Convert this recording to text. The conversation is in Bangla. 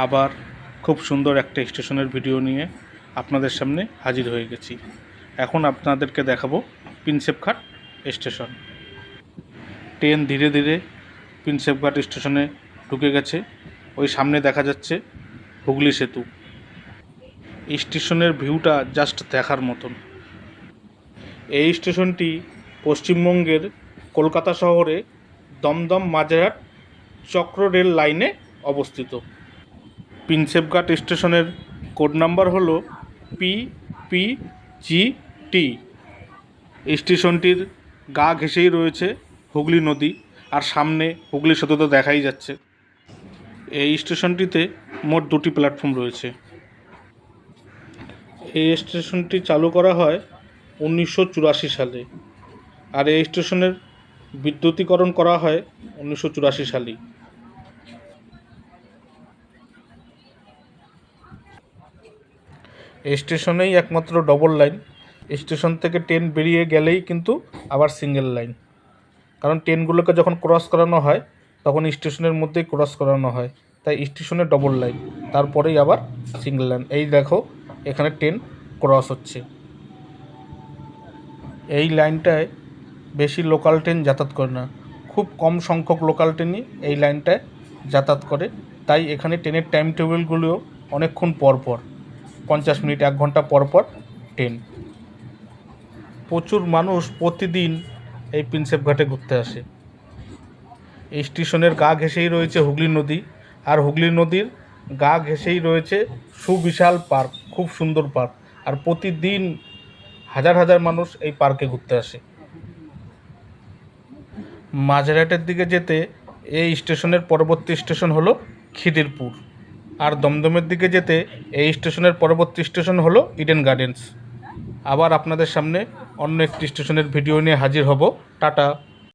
আবার খুব সুন্দর একটা স্টেশনের ভিডিও নিয়ে আপনাদের সামনে হাজির হয়ে গেছি। এখন আপনাদেরকে দেখাবো প্রিন্সেপঘাট স্টেশন। ট্রেন ধীরে ধীরে প্রিন্সেপঘাট স্টেশনে ঢুকে গেছে। ওই সামনে দেখা যাচ্ছে হুগলি সেতু। স্টেশনের ভিউটা জাস্ট দেখার মতন। এই স্টেশনটি পশ্চিমবঙ্গের কলকাতা শহরে দমদম মাঝেরহাট চক্র রেল লাইনে অবস্থিত। প্রিন্সেপঘাট স্টেশনের কোড নাম্বার হল পি পি জি টি। স্টেশনটির গা ঘেঁষেই রয়েছে হুগলি নদী আর সামনে হুগলি সেতু তো দেখাই যাচ্ছে। এই স্টেশনটিতে মোট দুটি প্ল্যাটফর্ম রয়েছে। এই স্টেশনটি চালু করা হয় উনিশশো চুরাশি সালে আর এই স্টেশনের বিদ্যুতীকরণ করা হয় উনিশশো চুরাশি সালেই। স্টেশনেই একমাত্র ডবল লাইন স্টেশন থেকে ট্রেন বেরিয়ে গেলেই কিন্তু আবার সিঙ্গেল লাইন কারণ ট্রেনগুলোকে যখন ক্রস করানো হয়, তখন স্টেশনের মধ্যেই ক্রস করানো হয়। তাই স্টেশনে ডবল লাইন তারপরেই আবার সিঙ্গেল লাইন এই দেখো, এখানে ট্রেন ক্রস হচ্ছে। এই লাইনটায় বেশি লোকাল ট্রেন যাতায়াত করে না। খুব কম সংখ্যক লোকাল ট্রেনই এই লাইনটায় যাতায়াত করে। তাই এখানে ট্রেনের টাইম টেবিলগুলিও অনেকক্ষণ পর পর। পঞ্চাশ মিনিট, এক ঘণ্টা পর পর ট্রেন প্রচুর মানুষ প্রতিদিন এই প্রিন্সেপ ঘাটে ঘুরতে আসে। এই স্টেশনের গা ঘেঁষেই রয়েছে হুগলি নদী আর হুগলি নদীর গা ঘেঁষেই রয়েছে সুবিশাল পার্ক খুব সুন্দর পার্ক আর প্রতিদিন হাজার হাজার মানুষ এই পার্কে ঘুরতে আসে। মাঝেরহাটের দিকে যেতে এই স্টেশনের পরবর্তী স্টেশন হলো খিদিরপুর। আর দমদমের দিকে যেতে এই স্টেশনের পরবর্তী স্টেশন হলো ইডেন গার্ডেন্স আবার আপনাদের সামনে অন্য একটি স্টেশনের ভিডিও নিয়ে হাজির হব। টাটা।